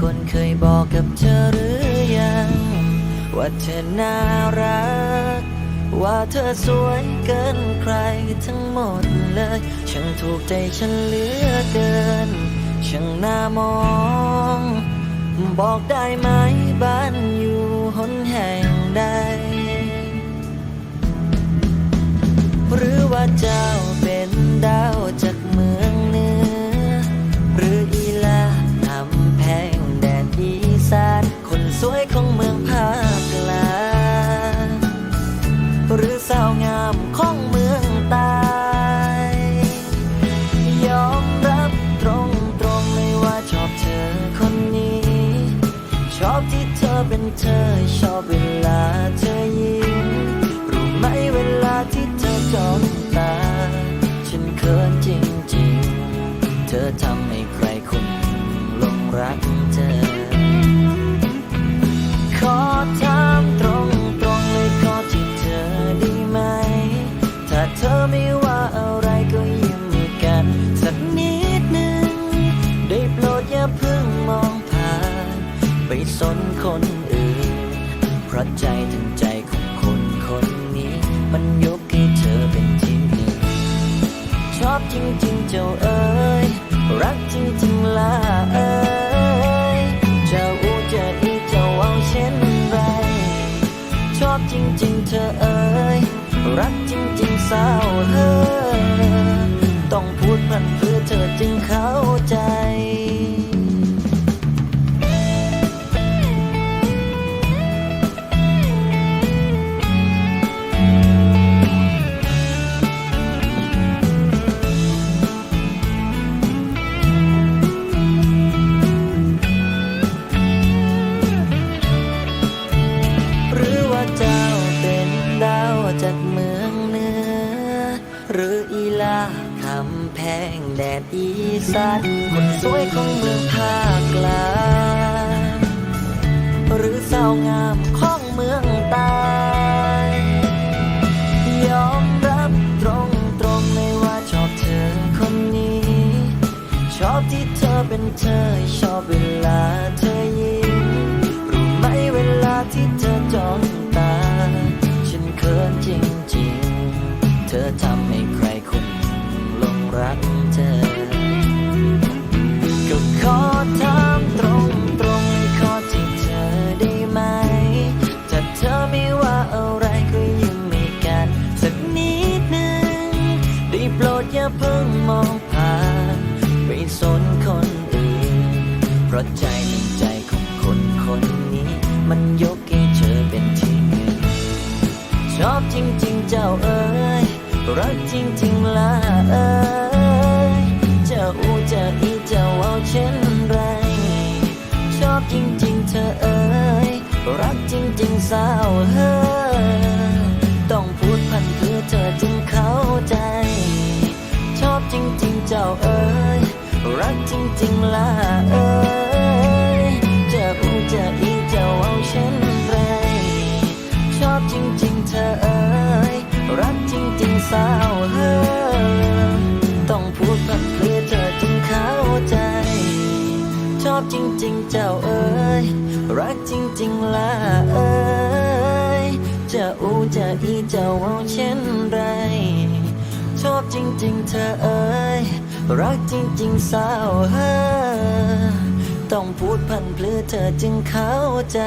คนเคยบอกกับเธอหรือยัง ว่าเธอน่ารัก ว่าเธอสวยเกินใครทั้งหมดเลยช่างถูกใจฉันเหลือเกินช่างน่ามอง บอกได้ไหมบ้านอยู่ เธอชอบเวลาเธอยิ้มรู้ไหมเวลาที่เธอจ้องตา ฉันเขินจริงๆ เธอทำให้ใครคนหนึ่งลงรักเธอ ขอถามตรงตรงๆเลยขอที่เธอได้ไหม ถ้าเธอไม่ว่าอะไรก็ยิ้มให้กัน สักนิดหนึ่งได้โปรดอย่าเพิ่ง ไปสนคนอื่น เพราะใจถึงใจของคนคนนี้ มันยกให้เธอเป็นที่หนึ่งชอบจริงๆเจ้าเอ๋ยรักจริงๆล่ะเอ๋ยเจ้าอูเจะอีเจ้าเอาเช่นไร ชอบจริงๆเธอเอ๋ยรักจริงๆสาวเฮ้ยต้องพูดมันเพื่อเธอจึงเข้าำแพงแดดอีสานคนสวยของเมืองภาคกลางหรือสาวงามของเมืองใต้ยอมรับตรงตรงๆเลยว่าชอบเธอคนนี้ ชอบที่เธอเป็นเธอ ชอบเวลาเธอยิ้มรู้ไหมเวลาที่เธอจ้องตา ฉันเขินจริงๆ เธอทำให้ เพิ่งมองผ่านไปสนคนอื่นเพราะใจในใจของคนคนนี้ มันยกให้เธอเป็นที่หนึ่งชอบจริง ๆ เจ้าเอ๋ยรักจริงๆล่ะเอ๋ยเจ้าอูเจ้าอีเจ้าเอาเช่นไรชอบจริง ๆ เธอเอ๋ยรักจริง ๆสาวเฮ้ย จ้าเอ๋ยรักจริงๆล่ะเอ๋ยจ้าอูเจ้าอีเจ้าเอาเช่นไรชอบจริงๆเธอเอ๋ยรักจริงๆสาวเฮ้ยต้องพูดพันเพื่อเธอจึงเข้าใจ ชอบจริงๆเจ้าเอ๋ยรักจริงๆล่ะเอ๋ยจะอูจะอีเจ้าเอาเช่นไร ชอบจริงๆเธอเอ๋ย รักจริงๆสาวฮะต้องพูดพันเพื่อเธอจึงเข้าใจ